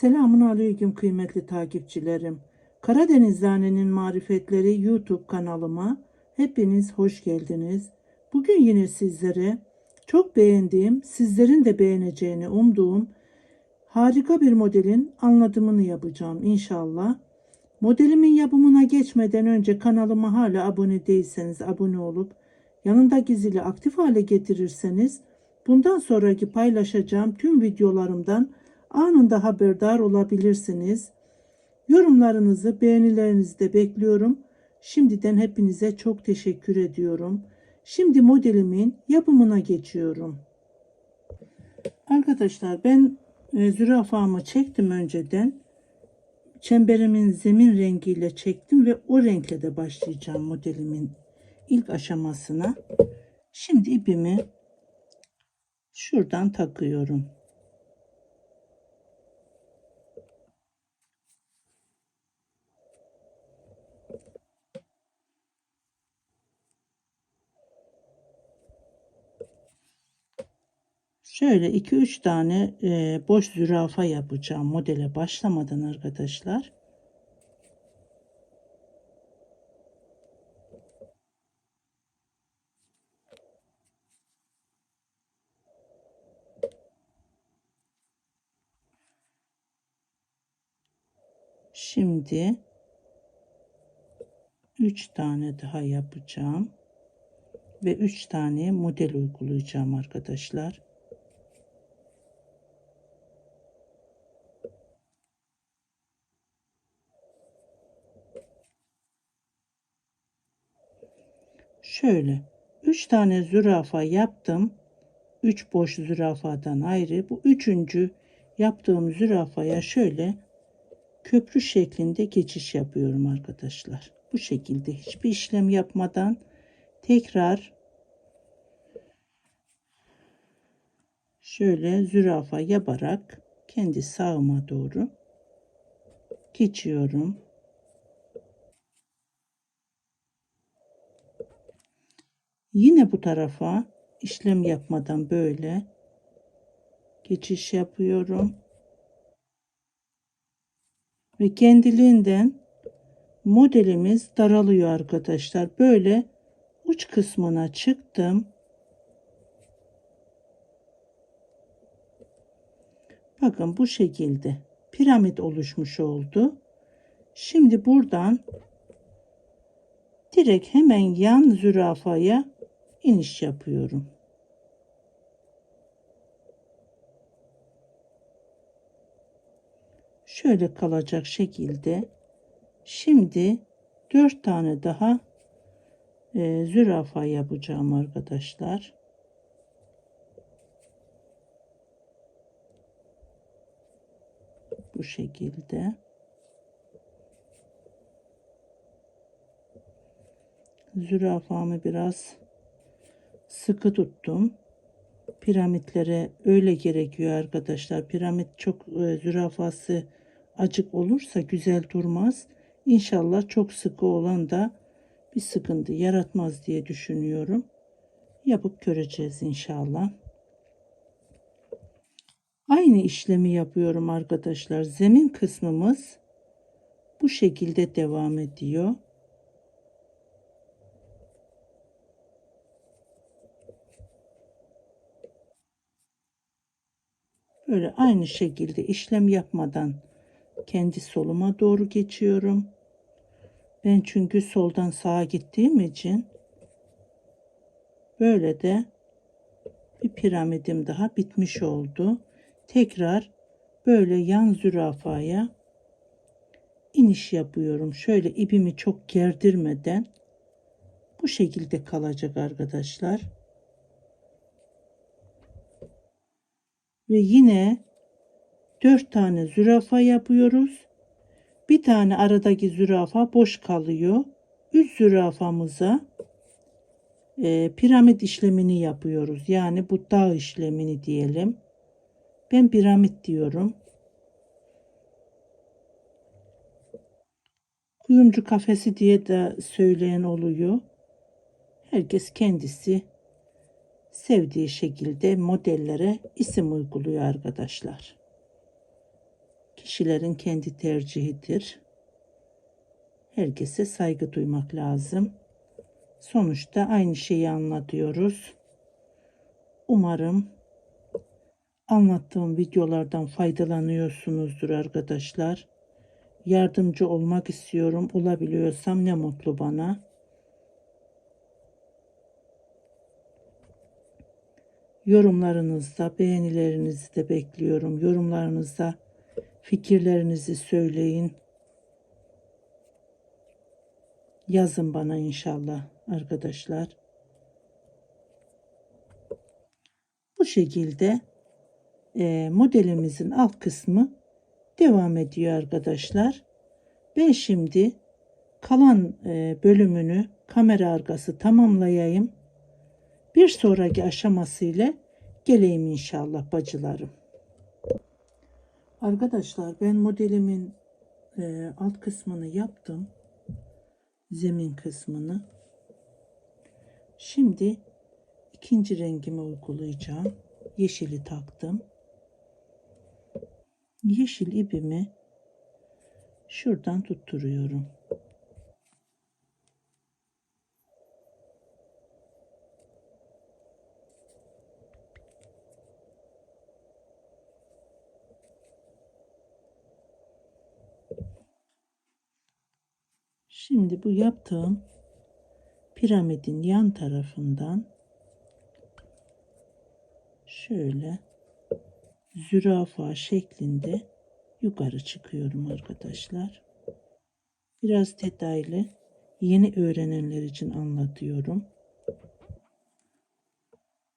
Selamun aleyküm kıymetli takipçilerim. Karadeniz Zane'nin Marifetleri YouTube kanalıma hepiniz hoş geldiniz. Bugün yine sizlere çok beğendiğim, sizlerin de beğeneceğini umduğum harika bir modelin anlatımını yapacağım inşallah. Modelimin yapımına geçmeden önce kanalıma hala abone değilseniz abone olup yanındaki zili aktif hale getirirseniz bundan sonraki paylaşacağım tüm videolarımdan anında haberdar olabilirsiniz. Yorumlarınızı, beğenilerinizi de bekliyorum. Şimdiden hepinize çok teşekkür ediyorum. Şimdi modelimin yapımına geçiyorum. Arkadaşlar ben e, zürafamı çektim önceden. Çemberimin zemin rengiyle çektim ve o renkle de başlayacağım modelimin ilk aşamasına. Şimdi ipimi şuradan takıyorum. Şöyle 2-3 tane e, boş zürafa yapacağım modele başlamadan arkadaşlar. Şimdi 3 tane daha yapacağım ve 3 tane model uygulayacağım arkadaşlar. Şöyle 3 tane zürafa yaptım. 3 boş zürafadan ayrı. Bu üçüncü yaptığım zürafaya şöyle köprü şeklinde geçiş yapıyorum arkadaşlar. Bu şekilde hiçbir işlem yapmadan tekrar şöyle zürafa yaparak kendi sağıma doğru geçiyorum. Yine bu tarafa işlem yapmadan böyle geçiş yapıyorum. Ve kendiliğinden modelimiz daralıyor arkadaşlar. Böyle uç kısmına çıktım. Bakın bu şekilde piramit oluşmuş oldu. Şimdi buradan direkt hemen yan zürafaya iniş yapıyorum. Şöyle kalacak şekilde şimdi dört tane daha e, zürafa yapacağım arkadaşlar. Bu şekilde. Zürafamı biraz sıkı tuttum. Piramitlere öyle gerekiyor arkadaşlar. Piramit çok e, zürafası acık olursa güzel durmaz. İnşallah çok sıkı olan da bir sıkıntı yaratmaz diye düşünüyorum. Yapıp göreceğiz inşallah. Aynı işlemi yapıyorum arkadaşlar. Zemin kısmımız bu şekilde devam ediyor. Böyle aynı şekilde işlem yapmadan kendi soluma doğru geçiyorum. Ben çünkü soldan sağa gittiğim için böyle de bir piramidim daha bitmiş oldu. Tekrar böyle yan zürafaya iniş yapıyorum. Şöyle ipimi çok gerdirmeden bu şekilde kalacak arkadaşlar. Ve yine 4 tane zürafa yapıyoruz. Bir tane aradaki zürafa boş kalıyor. 3 zürafamıza e, piramit işlemini yapıyoruz. Yani bu dağ işlemini diyelim. Ben piramit diyorum. Kuyumcu kafesi diye de söyleyen oluyor. Herkes kendisi sevdiği şekilde modellere isim uyguluyor arkadaşlar. kişilerin kendi tercihidir. Herkese saygı duymak lazım. Sonuçta aynı şeyi anlatıyoruz. Umarım anlattığım videolardan faydalanıyorsunuzdur arkadaşlar. Yardımcı olmak istiyorum. Olabiliyorsam ne mutlu bana. Yorumlarınızda beğenilerinizi de bekliyorum. Yorumlarınızda fikirlerinizi söyleyin. Yazın bana inşallah arkadaşlar. Bu şekilde e, modelimizin alt kısmı devam ediyor arkadaşlar. Ben şimdi kalan e, bölümünü kamera arkası tamamlayayım. Bir sonraki aşamasıyla geleyim inşallah bacılarım. Arkadaşlar ben modelimin e, alt kısmını yaptım. Zemin kısmını. Şimdi ikinci rengimi uygulayacağım. Yeşili taktım. Yeşil ipimi şuradan tutturuyorum. Şimdi bu yaptığım piramidin yan tarafından şöyle zürafa şeklinde yukarı çıkıyorum arkadaşlar. Biraz detaylı yeni öğrenenler için anlatıyorum.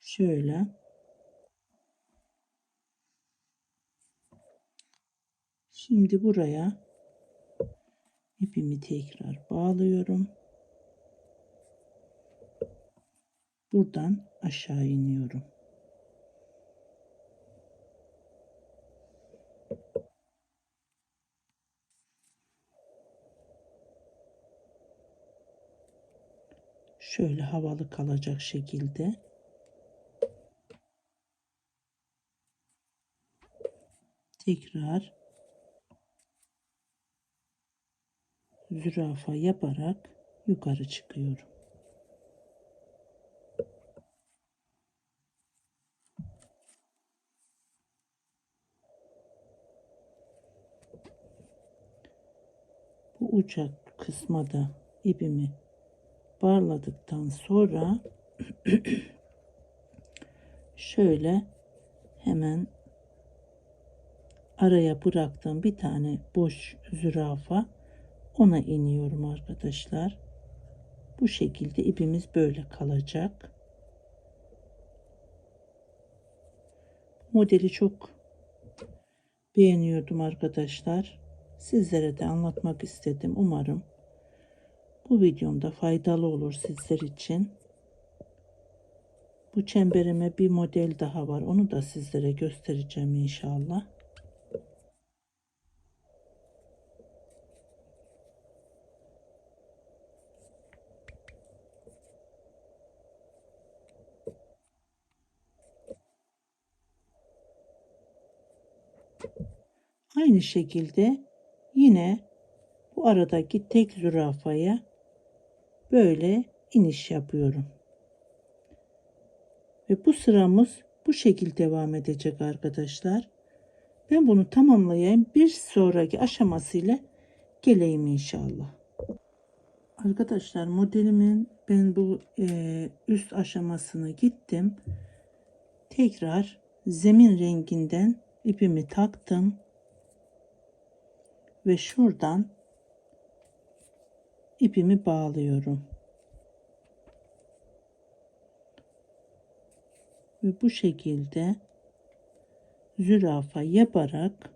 Şöyle Şimdi buraya ipimi tekrar bağlıyorum. Buradan aşağı iniyorum. Şöyle havalı kalacak şekilde tekrar zürafa yaparak yukarı çıkıyorum. Bu uçak kısma da ipimi bağladıktan sonra şöyle hemen araya bıraktığım bir tane boş zürafa ona iniyorum arkadaşlar. Bu şekilde ipimiz böyle kalacak. Modeli çok beğeniyordum arkadaşlar. Sizlere de anlatmak istedim. Umarım bu videomda faydalı olur sizler için. Bu çemberime bir model daha var. Onu da sizlere göstereceğim inşallah. Aynı şekilde yine bu aradaki tek zürafaya böyle iniş yapıyorum. Ve bu sıramız bu şekilde devam edecek arkadaşlar. Ben bunu tamamlayayım. Bir sonraki aşamasıyla geleyim inşallah. Arkadaşlar modelimin ben bu e, üst aşamasına gittim. Tekrar zemin renginden ipimi taktım. Ve şuradan ipimi bağlıyorum. Ve bu şekilde zürafa yaparak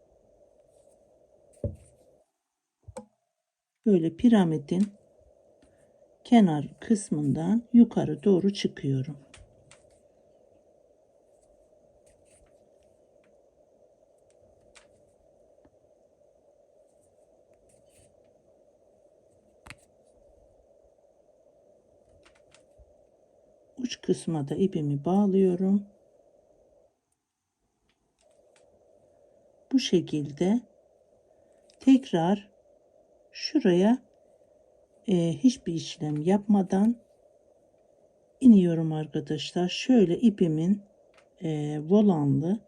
böyle piramidin kenar kısmından yukarı doğru çıkıyorum. Uç kısma da ipimi bağlıyorum. Bu şekilde tekrar şuraya e, hiçbir işlem yapmadan iniyorum arkadaşlar. Şöyle ipimin e, volanlı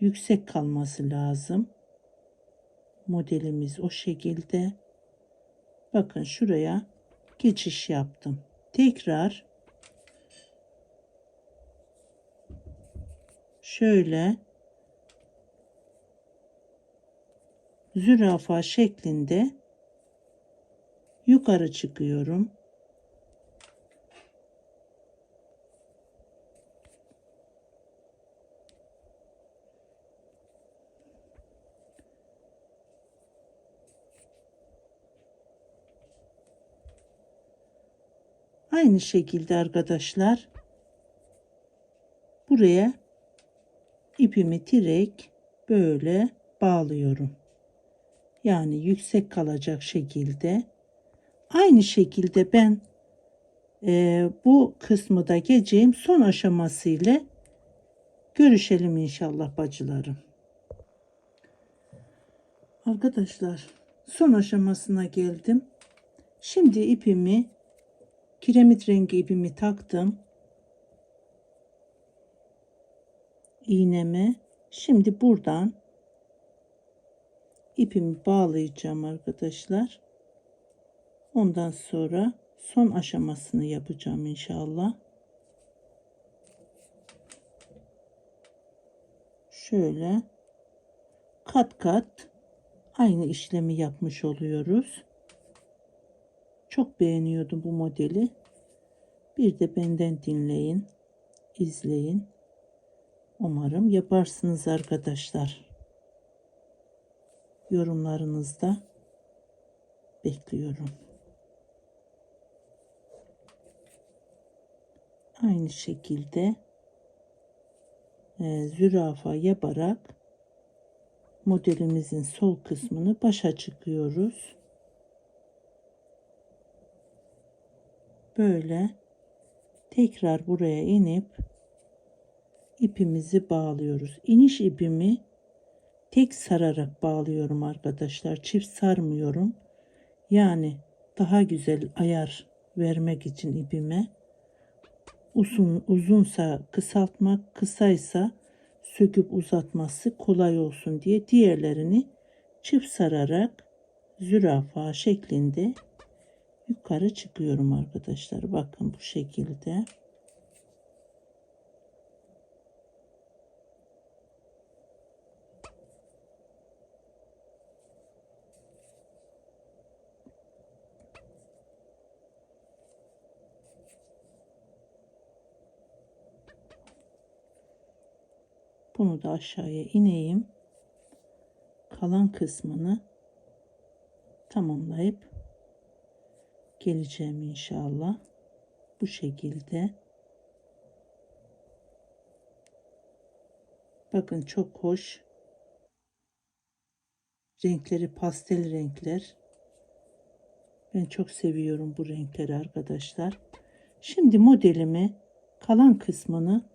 yüksek kalması lazım. Modelimiz o şekilde. Bakın şuraya geçiş yaptım. Tekrar şöyle zürafa şeklinde yukarı çıkıyorum. Aynı şekilde arkadaşlar buraya ipimi direkt böyle bağlıyorum. Yani yüksek kalacak şekilde. Aynı şekilde ben e, bu kısmı da geçeyim. Son aşaması ile görüşelim inşallah bacılarım. Arkadaşlar son aşamasına geldim. Şimdi ipimi kiremit rengi ipimi taktım. İğneme. Şimdi buradan ipimi bağlayacağım arkadaşlar. Ondan sonra son aşamasını yapacağım inşallah. Şöyle kat kat aynı işlemi yapmış oluyoruz. Çok beğeniyordum bu modeli. Bir de benden dinleyin, izleyin. Umarım yaparsınız arkadaşlar. Yorumlarınızda bekliyorum. Aynı şekilde e, zürafa yaparak modelimizin sol kısmını başa çıkıyoruz. Böyle tekrar buraya inip ipimizi bağlıyoruz. İniş ipimi tek sararak bağlıyorum arkadaşlar. Çift sarmıyorum. Yani daha güzel ayar vermek için ipime uzun uzunsa kısaltmak, kısaysa söküp uzatması kolay olsun diye diğerlerini çift sararak zürafa şeklinde yukarı çıkıyorum arkadaşlar. Bakın bu şekilde. Bunu da aşağıya ineyim. Kalan kısmını tamamlayıp geleceğim inşallah. Bu şekilde. Bakın çok hoş. Renkleri pastel renkler. Ben çok seviyorum bu renkleri arkadaşlar. Şimdi modelimi kalan kısmını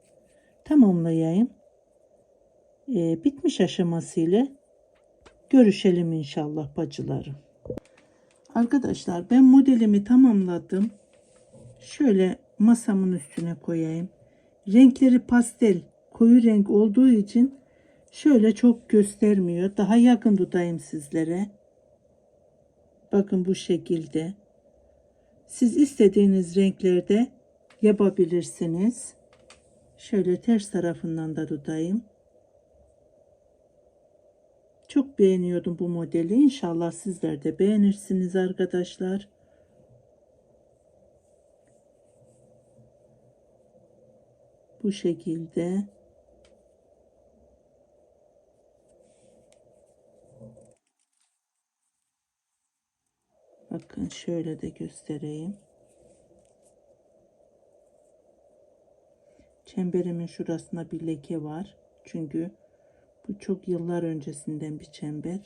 tamamlayayım e, bitmiş aşamasıyla görüşelim inşallah bacılarım. Arkadaşlar ben modelimi tamamladım. Şöyle masamın üstüne koyayım. Renkleri pastel koyu renk olduğu için şöyle çok göstermiyor. Daha yakın tutayım sizlere. Bakın bu şekilde. Siz istediğiniz renklerde yapabilirsiniz. Şöyle ters tarafından da tutayım. Çok beğeniyordum bu modeli. İnşallah sizler de beğenirsiniz arkadaşlar. Bu şekilde. Bakın şöyle de göstereyim. Çemberimin şurasında bir leke var. Çünkü bu çok yıllar öncesinden bir çember.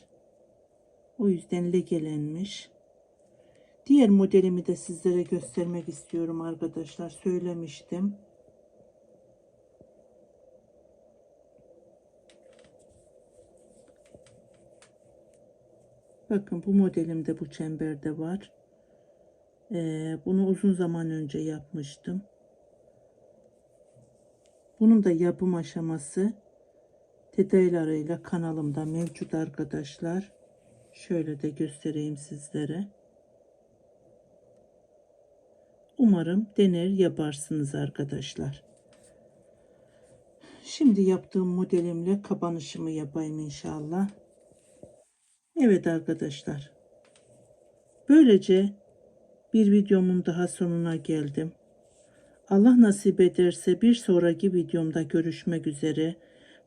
O yüzden legelenmiş. Diğer modelimi de sizlere göstermek istiyorum arkadaşlar. Söylemiştim. Bakın bu modelimde bu çemberde var. Ee, bunu uzun zaman önce yapmıştım. Bunun da yapım aşaması detaylarıyla kanalımda mevcut arkadaşlar. Şöyle de göstereyim sizlere. Umarım dener yaparsınız arkadaşlar. Şimdi yaptığım modelimle kapanışımı yapayım inşallah. Evet arkadaşlar. Böylece bir videomun daha sonuna geldim. Allah nasip ederse bir sonraki videomda görüşmek üzere.